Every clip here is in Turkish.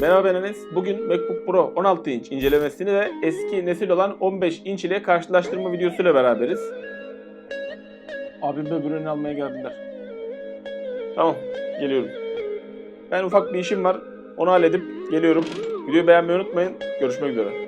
Merhaba ben Enes. Bugün MacBook Pro 16 inç incelemesini ve eski nesil olan 15 inç ile karşılaştırma videosuyla beraberiz. Abim de ürünü almaya geldiler. Tamam, geliyorum. Ben ufak bir işim var. Onu halledip geliyorum. Videoyu beğenmeyi unutmayın. Görüşmek üzere.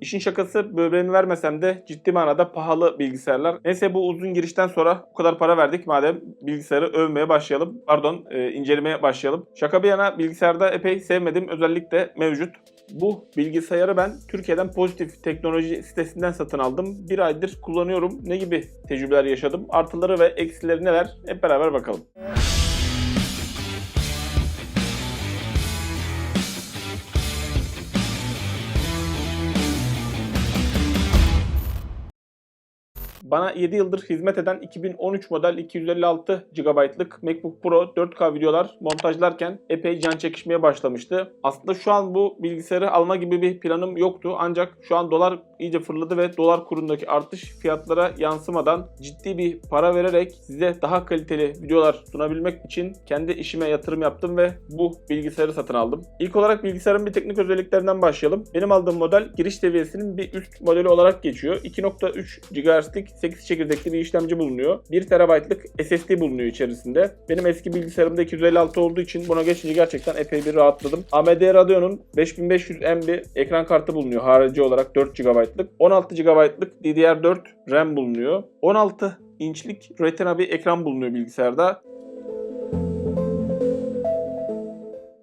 İşin şakası böbreğimi vermesem de ciddi manada pahalı bilgisayarlar. Neyse bu uzun girişten sonra o kadar para verdik madem bilgisayarı övmeye başlayalım. Pardon e, incelemeye başlayalım. Şaka bir yana bilgisayarda epey sevmediğim özellik de mevcut. Bu bilgisayarı ben Türkiye'den Pozitif Teknoloji sitesinden satın aldım. Bir aydır kullanıyorum. Ne gibi tecrübeler yaşadım? Artıları ve eksileri neler? Hep beraber bakalım. Bana 7 yıldır hizmet eden 2013 model 256 GB'lık MacBook Pro 4K videolar montajlarken epey can çekişmeye başlamıştı. Aslında şu an bu bilgisayarı alma gibi bir planım yoktu. Ancak şu an dolar iyice fırladı ve dolar kurundaki artış fiyatlara yansımadan ciddi bir para vererek size daha kaliteli videolar sunabilmek için kendi işime yatırım yaptım ve bu bilgisayarı satın aldım. İlk olarak bilgisayarın bir teknik özelliklerinden başlayalım. Benim aldığım model giriş seviyesinin bir üst modeli olarak geçiyor. 2.3 GHz'lik 8 çekirdekli bir işlemci bulunuyor. 1 TB'lık SSD bulunuyor içerisinde. Benim eski bilgisayarımda 256 olduğu için buna geçince gerçekten epey bir rahatladım. AMD Radeon'un 5500M bir ekran kartı bulunuyor harici olarak 4 GB'lık. 16 GB'lık DDR4 RAM bulunuyor. 16 inçlik Retina bir ekran bulunuyor bilgisayarda.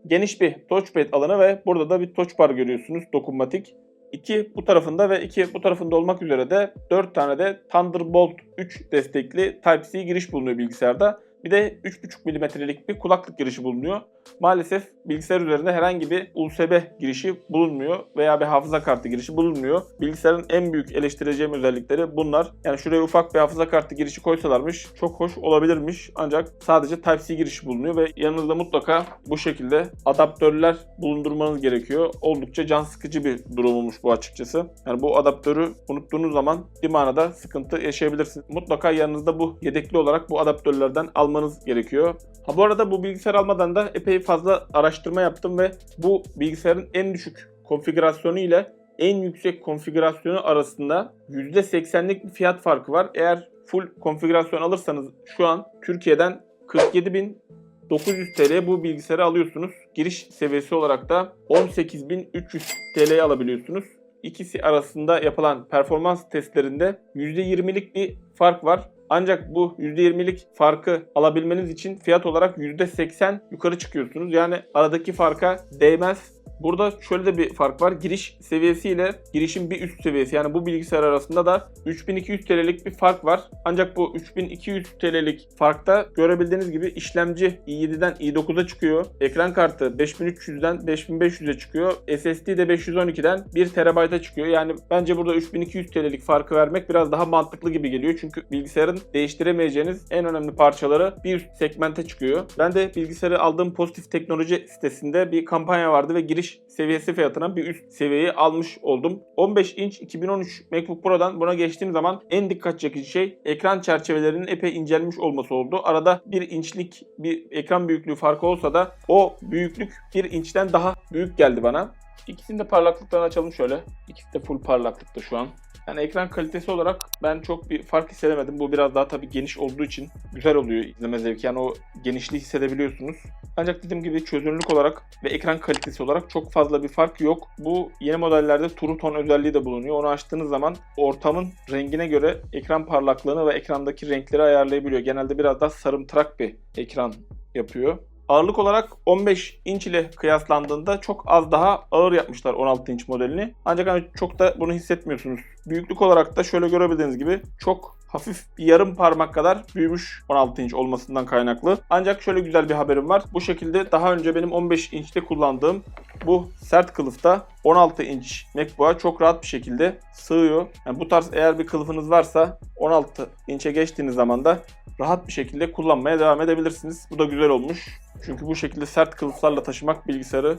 Geniş bir touchpad alanı ve burada da bir touch bar görüyorsunuz dokunmatik. 2 bu tarafında ve 2 bu tarafında olmak üzere de 4 tane de Thunderbolt 3 destekli Type-C giriş bulunuyor bilgisayarda. Bir de 3.5 mm'lik bir kulaklık girişi bulunuyor. Maalesef bilgisayar üzerinde herhangi bir USB girişi bulunmuyor veya bir hafıza kartı girişi bulunmuyor. Bilgisayarın en büyük eleştireceğim özellikleri bunlar. Yani şuraya ufak bir hafıza kartı girişi koysalarmış çok hoş olabilirmiş. Ancak sadece Type-C girişi bulunuyor ve yanınızda mutlaka bu şekilde adaptörler bulundurmanız gerekiyor. Oldukça can sıkıcı bir durummuş bu açıkçası. Yani bu adaptörü unuttuğunuz zaman bir manada sıkıntı yaşayabilirsiniz. Mutlaka yanınızda bu yedekli olarak bu adaptörlerden almanız gerekiyor. Ha bu arada bu bilgisayar almadan da epey fazla araştırma yaptım ve bu bilgisayarın en düşük konfigürasyonu ile en yüksek konfigürasyonu arasında %80'lik bir fiyat farkı var. Eğer full konfigürasyon alırsanız şu an Türkiye'den 47.900 TL'ye bu bilgisayarı alıyorsunuz. Giriş seviyesi olarak da 18.300 TL'ye alabiliyorsunuz. İkisi arasında yapılan performans testlerinde %20'lik bir fark var. Ancak bu %20'lik farkı alabilmeniz için fiyat olarak %80 yukarı çıkıyorsunuz. Yani aradaki farka değmez. Burada şöyle de bir fark var. Giriş seviyesiyle girişin bir üst seviyesi yani bu bilgisayar arasında da 3200 TL'lik bir fark var. Ancak bu 3200 TL'lik farkta görebildiğiniz gibi işlemci i7'den i9'a çıkıyor. Ekran kartı 5300'den 5500'e çıkıyor. SSD de 512'den 1 TB'a çıkıyor. Yani bence burada 3200 TL'lik farkı vermek biraz daha mantıklı gibi geliyor. Çünkü bilgisayarın değiştiremeyeceğiniz en önemli parçaları bir segmente çıkıyor. Ben de bilgisayarı aldığım pozitif teknoloji sitesinde bir kampanya vardı ve giriş seviyesi fiyatına bir üst seviyeyi almış oldum. 15 inç 2013 MacBook Pro'dan buna geçtiğim zaman en dikkat çekici şey ekran çerçevelerinin epey incelmiş olması oldu. Arada 1 inçlik bir ekran büyüklüğü farkı olsa da o büyüklük 1 inçten daha büyük geldi bana. İkisini de parlaklıklarını açalım şöyle. İkisi de full parlaklıkta şu an. Yani ekran kalitesi olarak ben çok bir fark hissedemedim. Bu biraz daha tabii geniş olduğu için güzel oluyor izleme zevki. Yani o genişliği hissedebiliyorsunuz. Ancak dediğim gibi çözünürlük olarak ve ekran kalitesi olarak çok fazla bir fark yok. Bu yeni modellerde True Tone özelliği de bulunuyor. Onu açtığınız zaman ortamın rengine göre ekran parlaklığını ve ekrandaki renkleri ayarlayabiliyor. Genelde biraz daha sarımtırak bir ekran yapıyor. Ağırlık olarak 15 inç ile kıyaslandığında çok az daha ağır yapmışlar 16 inç modelini. Ancak hani çok da bunu hissetmiyorsunuz. Büyüklük olarak da şöyle görebildiğiniz gibi çok hafif bir yarım parmak kadar büyümüş 16 inç olmasından kaynaklı. Ancak şöyle güzel bir haberim var. Bu şekilde daha önce benim 15 inçte kullandığım bu sert kılıfta 16 inç MacBook'a çok rahat bir şekilde sığıyor. Yani bu tarz eğer bir kılıfınız varsa 16 inçe geçtiğiniz zaman da rahat bir şekilde kullanmaya devam edebilirsiniz. Bu da güzel olmuş. Çünkü bu şekilde sert kılıflarla taşımak bilgisayarı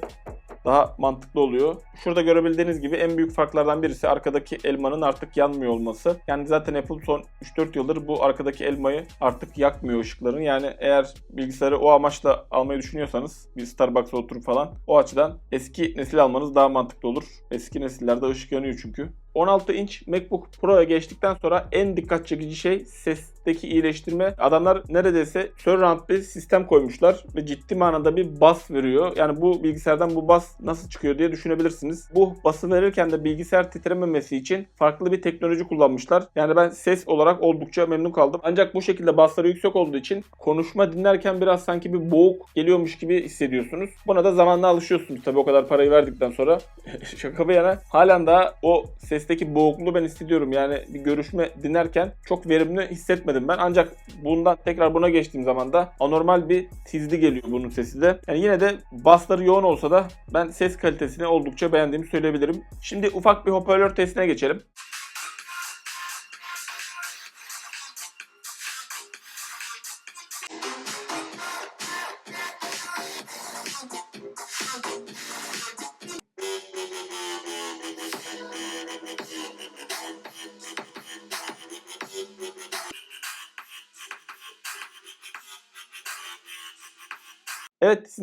daha mantıklı oluyor. Şurada görebildiğiniz gibi en büyük farklardan birisi arkadaki elmanın artık yanmıyor olması. Yani zaten Apple son 3-4 yıldır bu arkadaki elmayı artık yakmıyor ışıklarını. Yani eğer bilgisayarı o amaçla almayı düşünüyorsanız bir Starbucks'a oturup falan o açıdan eski nesil almanız daha mantıklı olur. Eski nesillerde ışık yanıyor çünkü. 16 inç MacBook Pro'ya geçtikten sonra en dikkat çekici şey sesteki iyileştirme. Adamlar neredeyse surround bir sistem koymuşlar ve ciddi manada bir bas veriyor. Yani bu bilgisayardan bu bas nasıl çıkıyor diye düşünebilirsiniz. Bu bası verirken de bilgisayar titrememesi için farklı bir teknoloji kullanmışlar. Yani ben ses olarak oldukça memnun kaldım. Ancak bu şekilde basları yüksek olduğu için konuşma dinlerken biraz sanki bir boğuk geliyormuş gibi hissediyorsunuz. Buna da zamanla alışıyorsunuz tabii o kadar parayı verdikten sonra. Şaka bir yana halen daha o sesteki boğukluğu ben hissediyorum. Yani bir görüşme dinlerken çok verimli hissetmedim ben. Ancak bundan tekrar buna geçtiğim zaman da anormal bir tizli geliyor bunun sesi de. Yani yine de basları yoğun olsa da ben ses kalitesini oldukça beğendiğimi söyleyebilirim. Şimdi ufak bir hoparlör testine geçelim.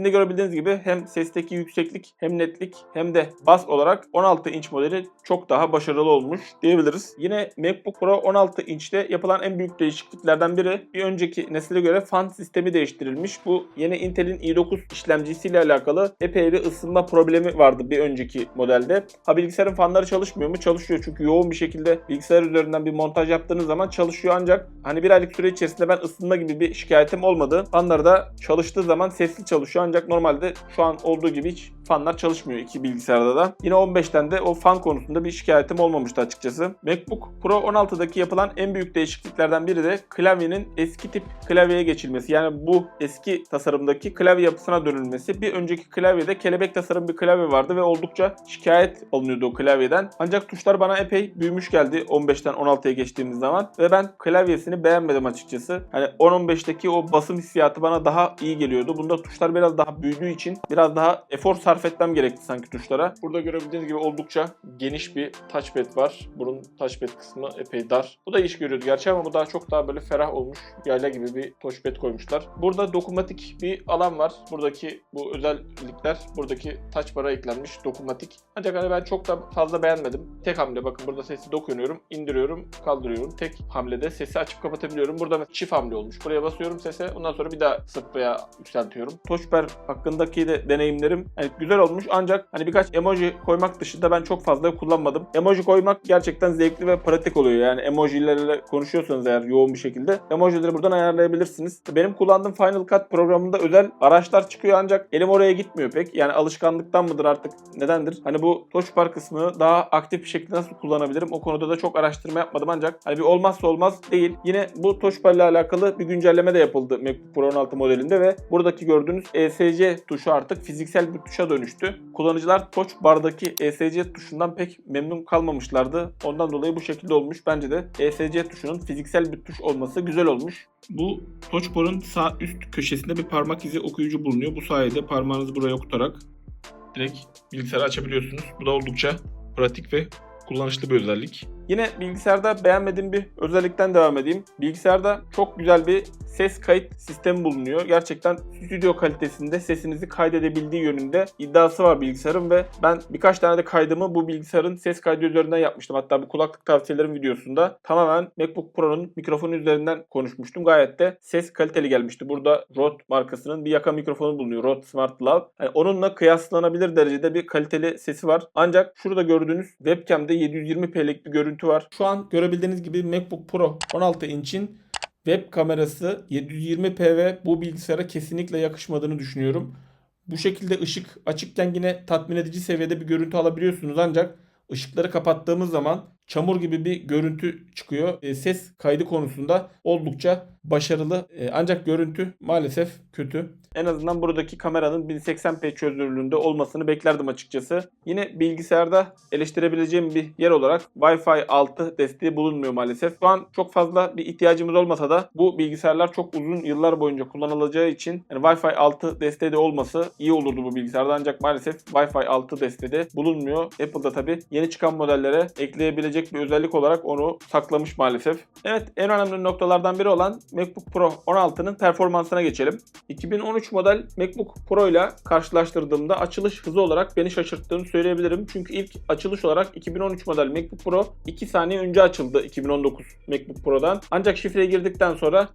Evet sizin de görebildiğiniz gibi hem sesteki yükseklik hem netlik hem de bas olarak 16 inç modeli çok daha başarılı olmuş diyebiliriz. Yine MacBook Pro 16 inçte yapılan en büyük değişikliklerden biri bir önceki nesile göre fan sistemi değiştirilmiş. Bu yeni Intel'in i9 işlemcisiyle alakalı epey bir ısınma problemi vardı bir önceki modelde. Ha bilgisayarın fanları çalışmıyor mu? Çalışıyor çünkü yoğun bir şekilde bilgisayar üzerinden bir montaj yaptığınız zaman çalışıyor ancak hani bir aylık süre içerisinde ben ısınma gibi bir şikayetim olmadı. Fanları da çalıştığı zaman sesli çalışıyor ancak normalde şu an olduğu gibi hiç fanlar çalışmıyor iki bilgisayarda da. Yine 15'ten de o fan konusunda bir şikayetim olmamıştı açıkçası. MacBook Pro 16'daki yapılan en büyük değişikliklerden biri de klavyenin eski tip klavyeye geçilmesi. Yani bu eski tasarımdaki klavye yapısına dönülmesi. Bir önceki klavyede kelebek tasarım bir klavye vardı ve oldukça şikayet alınıyordu o klavyeden. Ancak tuşlar bana epey büyümüş geldi 15'ten 16'ya geçtiğimiz zaman ve ben klavyesini beğenmedim açıkçası. Hani 10-15'teki o basım hissiyatı bana daha iyi geliyordu. Bunda tuşlar biraz daha büyüdüğü için biraz daha efor sarf etmem gerekti sanki tuşlara. Burada görebildiğiniz gibi oldukça geniş bir touchpad var. Bunun touchpad kısmı epey dar. Bu da iş görüyordu gerçi ama bu daha çok daha böyle ferah olmuş. Yayla gibi bir touchpad koymuşlar. Burada dokunmatik bir alan var. Buradaki bu özellikler buradaki touch bar'a eklenmiş dokunmatik. Ancak hani ben çok da fazla beğenmedim. Tek hamle bakın burada sesi dokunuyorum, indiriyorum, kaldırıyorum. Tek hamlede sesi açıp kapatabiliyorum. Burada çift hamle olmuş. Buraya basıyorum sese. Ondan sonra bir daha veya yükseltiyorum. Touchbar hakkındaki de deneyimlerim hani güzel olmuş ancak hani birkaç emoji koymak dışında ben çok fazla kullanmadım. Emoji koymak gerçekten zevkli ve pratik oluyor. Yani emojilerle konuşuyorsanız eğer yoğun bir şekilde emojileri buradan ayarlayabilirsiniz. Benim kullandığım Final Cut programında özel araçlar çıkıyor ancak elim oraya gitmiyor pek. Yani alışkanlıktan mıdır artık nedendir? Hani bu touchbar kısmını daha aktif bir şekilde nasıl kullanabilirim? O konuda da çok araştırma yapmadım ancak hani bir olmazsa olmaz değil. Yine bu touchbar ile alakalı bir güncelleme de yapıldı MacBook Pro 16 modelinde ve buradaki gördüğünüz ESC tuşu artık fiziksel bir tuşa dönüştü. Kullanıcılar touch bardaki ESC tuşundan pek memnun kalmamışlardı. Ondan dolayı bu şekilde olmuş. Bence de ESC tuşunun fiziksel bir tuş olması güzel olmuş. Bu touch barın sağ üst köşesinde bir parmak izi okuyucu bulunuyor. Bu sayede parmağınızı buraya okutarak direkt bilgisayarı açabiliyorsunuz. Bu da oldukça pratik ve kullanışlı bir özellik. Yine bilgisayarda beğenmediğim bir özellikten devam edeyim. Bilgisayarda çok güzel bir ses kayıt sistemi bulunuyor. Gerçekten stüdyo kalitesinde sesinizi kaydedebildiği yönünde iddiası var bilgisayarın ve ben birkaç tane de kaydımı bu bilgisayarın ses kaydı üzerinden yapmıştım. Hatta bu kulaklık tavsiyelerim videosunda tamamen MacBook Pro'nun mikrofonu üzerinden konuşmuştum. Gayet de ses kaliteli gelmişti. Burada Rode markasının bir yaka mikrofonu bulunuyor. Rode Smart Lav. Yani onunla kıyaslanabilir derecede bir kaliteli sesi var. Ancak şurada gördüğünüz webcam'de 720p'lik bir görüntü var. Şu an görebildiğiniz gibi MacBook Pro 16 inç'in web kamerası 720p ve bu bilgisayara kesinlikle yakışmadığını düşünüyorum. Bu şekilde ışık açıkken yine tatmin edici seviyede bir görüntü alabiliyorsunuz ancak ışıkları kapattığımız zaman çamur gibi bir görüntü çıkıyor. E, ses kaydı konusunda oldukça başarılı. E, ancak görüntü maalesef kötü. En azından buradaki kameranın 1080p çözünürlüğünde olmasını beklerdim açıkçası. Yine bilgisayarda eleştirebileceğim bir yer olarak Wi-Fi 6 desteği bulunmuyor maalesef. Şu an çok fazla bir ihtiyacımız olmasa da bu bilgisayarlar çok uzun yıllar boyunca kullanılacağı için yani Wi-Fi 6 desteği de olması iyi olurdu bu bilgisayarda ancak maalesef Wi-Fi 6 desteği de bulunmuyor. Apple'da tabi yeni çıkan modellere ekleyebilecek bir özellik olarak onu saklamış maalesef. Evet en önemli noktalardan biri olan MacBook Pro 16'nın performansına geçelim. 2013 model MacBook Pro ile karşılaştırdığımda açılış hızı olarak beni şaşırttığını söyleyebilirim. Çünkü ilk açılış olarak 2013 model MacBook Pro 2 saniye önce açıldı 2019 MacBook Pro'dan. Ancak şifreye girdikten sonra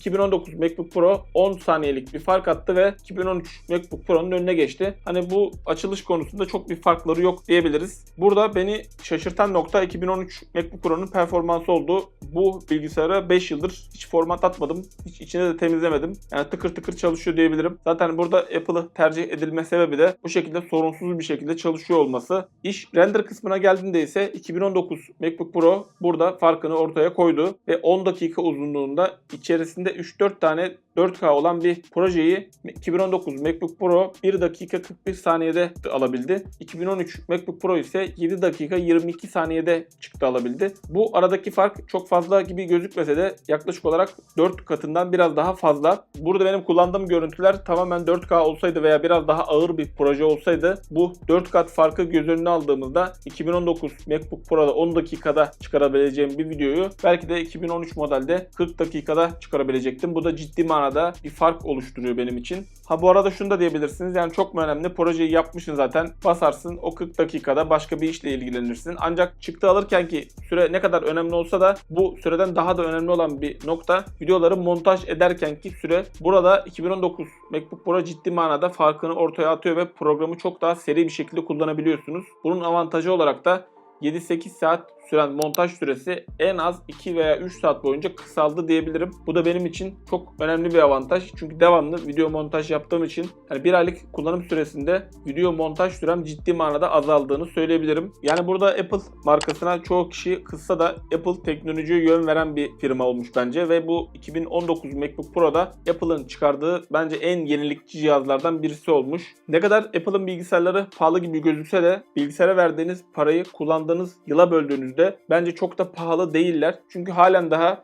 2019 MacBook Pro 10 saniyelik bir fark attı ve 2013 MacBook Pro'nun önüne geçti. Hani bu açılış konusunda çok bir farkları yok diyebiliriz. Burada beni şaşırtan nokta 2013 MacBook Pro'nun performansı oldu. Bu bilgisayara 5 yıldır hiç format atmadım. Hiç içine de temizlemedim. Yani tıkır tıkır çalışıyor diyebilirim. Zaten burada Apple'ı tercih edilme sebebi de bu şekilde sorunsuz bir şekilde çalışıyor olması. İş render kısmına geldiğinde ise 2019 MacBook Pro burada farkını ortaya koydu ve 10 dakika uzunluğunda içerisinde 3-4 tane 4K olan bir projeyi 2019 MacBook Pro 1 dakika 41 saniyede alabildi. 2013 MacBook Pro ise 7 dakika 22 saniyede çıktı alabildi. Bu aradaki fark çok fazla gibi gözükmese de yaklaşık olarak 4 katından biraz daha fazla. Burada benim kullandığım görüntüler tamamen 4K olsaydı veya biraz daha ağır bir proje olsaydı bu 4 kat farkı göz önüne aldığımızda 2019 MacBook Pro'da 10 dakikada çıkarabileceğim bir videoyu belki de 2013 modelde 40 dakikada çıkarabilecektim. Bu da ciddi manada bir fark oluşturuyor benim için. Ha bu arada şunu da diyebilirsiniz. Yani çok mu önemli? Projeyi yapmışsın zaten. Basarsın o 40 dakikada başka bir işle ilgilenirsin. Ancak çıktı alırken ki süre ne kadar önemli olsa da bu süreden daha da önemli olan bir nokta videoları montaj ederken ki süre. Burada 2019 MacBook Pro ciddi manada farkını ortaya atıyor ve programı çok daha seri bir şekilde kullanabiliyorsunuz. Bunun avantajı olarak da 7-8 saat süren montaj süresi en az 2 veya 3 saat boyunca kısaldı diyebilirim. Bu da benim için çok önemli bir avantaj. Çünkü devamlı video montaj yaptığım için yani bir aylık kullanım süresinde video montaj sürem ciddi manada azaldığını söyleyebilirim. Yani burada Apple markasına çoğu kişi kızsa da Apple teknolojiye yön veren bir firma olmuş bence ve bu 2019 MacBook Pro'da Apple'ın çıkardığı bence en yenilikçi cihazlardan birisi olmuş. Ne kadar Apple'ın bilgisayarları pahalı gibi gözükse de bilgisayara verdiğiniz parayı kullandığınız yıla böldüğünüzde bence çok da pahalı değiller. Çünkü halen daha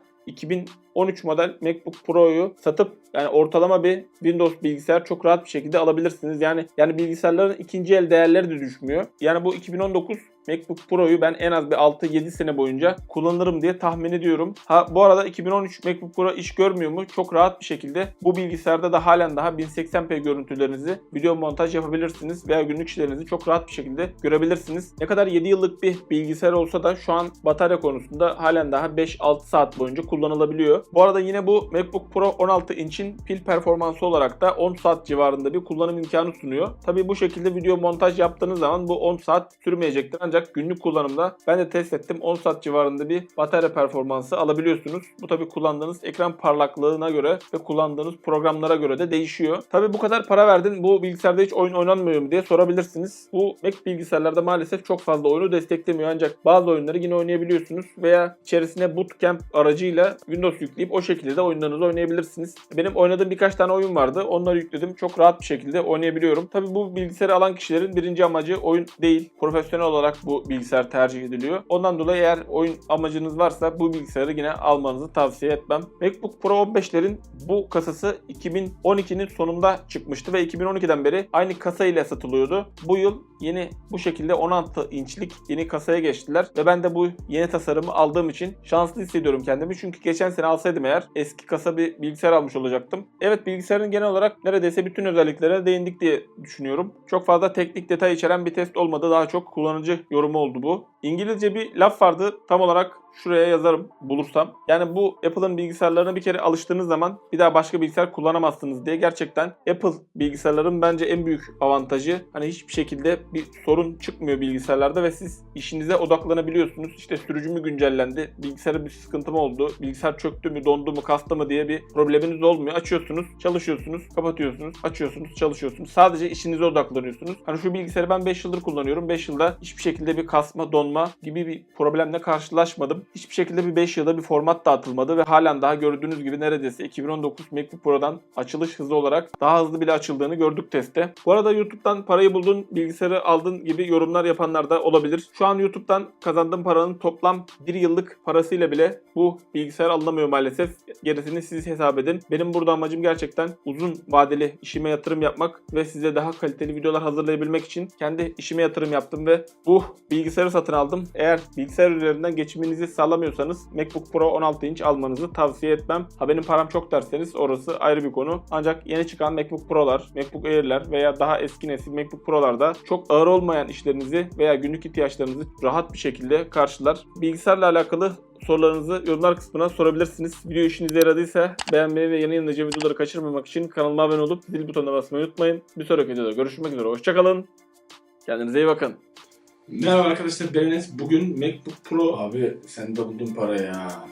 2013 model MacBook Pro'yu satıp yani ortalama bir Windows bilgisayar çok rahat bir şekilde alabilirsiniz. Yani yani bilgisayarların ikinci el değerleri de düşmüyor. Yani bu 2019 MacBook Pro'yu ben en az bir 6-7 sene boyunca kullanırım diye tahmin ediyorum. Ha bu arada 2013 MacBook Pro iş görmüyor mu? Çok rahat bir şekilde bu bilgisayarda da halen daha 1080p görüntülerinizi video montaj yapabilirsiniz veya günlük işlerinizi çok rahat bir şekilde görebilirsiniz. Ne kadar 7 yıllık bir bilgisayar olsa da şu an batarya konusunda halen daha 5-6 saat boyunca kullanılabiliyor. Bu arada yine bu MacBook Pro 16 inç'in pil performansı olarak da 10 saat civarında bir kullanım imkanı sunuyor. Tabi bu şekilde video montaj yaptığınız zaman bu 10 saat sürmeyecektir. Ancak günlük kullanımda ben de test ettim 10 saat civarında bir batarya performansı alabiliyorsunuz. Bu tabi kullandığınız ekran parlaklığına göre ve kullandığınız programlara göre de değişiyor. Tabi bu kadar para verdin bu bilgisayarda hiç oyun oynanmıyor mu diye sorabilirsiniz. Bu Mac bilgisayarlarda maalesef çok fazla oyunu desteklemiyor ancak bazı oyunları yine oynayabiliyorsunuz veya içerisine bootcamp aracıyla Windows yükleyip o şekilde de oyunlarınızı oynayabilirsiniz. Benim oynadığım birkaç tane oyun vardı. Onları yükledim. Çok rahat bir şekilde oynayabiliyorum. Tabi bu bilgisayarı alan kişilerin birinci amacı oyun değil. Profesyonel olarak bu bilgisayar tercih ediliyor. Ondan dolayı eğer oyun amacınız varsa bu bilgisayarı yine almanızı tavsiye etmem. MacBook Pro 15'lerin bu kasası 2012'nin sonunda çıkmıştı ve 2012'den beri aynı kasa ile satılıyordu. Bu yıl yeni bu şekilde 16 inçlik yeni kasaya geçtiler ve ben de bu yeni tasarımı aldığım için şanslı hissediyorum kendimi. Çünkü geçen sene alsaydım eğer eski kasa bir bilgisayar almış olacaktım. Evet bilgisayarın genel olarak neredeyse bütün özelliklerine değindik diye düşünüyorum. Çok fazla teknik detay içeren bir test olmadı. Daha çok kullanıcı yorumu oldu bu. İngilizce bir laf vardı. Tam olarak şuraya yazarım bulursam. Yani bu Apple'ın bilgisayarlarına bir kere alıştığınız zaman bir daha başka bilgisayar kullanamazsınız diye gerçekten Apple bilgisayarların bence en büyük avantajı hani hiçbir şekilde bir sorun çıkmıyor bilgisayarlarda ve siz işinize odaklanabiliyorsunuz. İşte sürücü mü güncellendi, bilgisayarda bir sıkıntı mı oldu, bilgisayar çöktü mü, dondu mu, kastı mı diye bir probleminiz olmuyor. Açıyorsunuz, çalışıyorsunuz, kapatıyorsunuz, açıyorsunuz, çalışıyorsunuz. Sadece işinize odaklanıyorsunuz. Hani şu bilgisayarı ben 5 yıldır kullanıyorum. 5 yılda hiçbir şekilde bir kasma, donma gibi bir problemle karşılaşmadım. Hiçbir şekilde bir 5 yılda bir format dağıtılmadı ve halen daha gördüğünüz gibi neredeyse 2019 MacBook Pro'dan açılış hızı olarak daha hızlı bile açıldığını gördük testte. Bu arada YouTube'dan parayı buldun, bilgisayarı aldın gibi yorumlar yapanlar da olabilir. Şu an YouTube'dan kazandığım paranın toplam 1 yıllık parasıyla bile bu bilgisayar alınamıyor maalesef. Gerisini siz hesap edin. Benim burada amacım gerçekten uzun vadeli işime yatırım yapmak ve size daha kaliteli videolar hazırlayabilmek için kendi işime yatırım yaptım ve bu bilgisayarı satın aldım. Eğer bilgisayar üzerinden geçiminizi sağlamıyorsanız MacBook Pro 16 inç almanızı tavsiye etmem. Ha benim param çok derseniz orası ayrı bir konu. Ancak yeni çıkan MacBook Pro'lar, MacBook Air'ler veya daha eski nesil MacBook Pro'larda çok ağır olmayan işlerinizi veya günlük ihtiyaçlarınızı rahat bir şekilde karşılar. Bilgisayarla alakalı sorularınızı yorumlar kısmına sorabilirsiniz. Video işinize yaradıysa beğenmeyi ve yeni yayınlayacağım videoları kaçırmamak için kanalıma abone olup zil butonuna basmayı unutmayın. Bir sonraki videoda görüşmek üzere. Hoşçakalın. Kendinize iyi bakın. Merhaba arkadaşlar ben Enes. Bugün MacBook Pro... Abi sen de buldun para ya.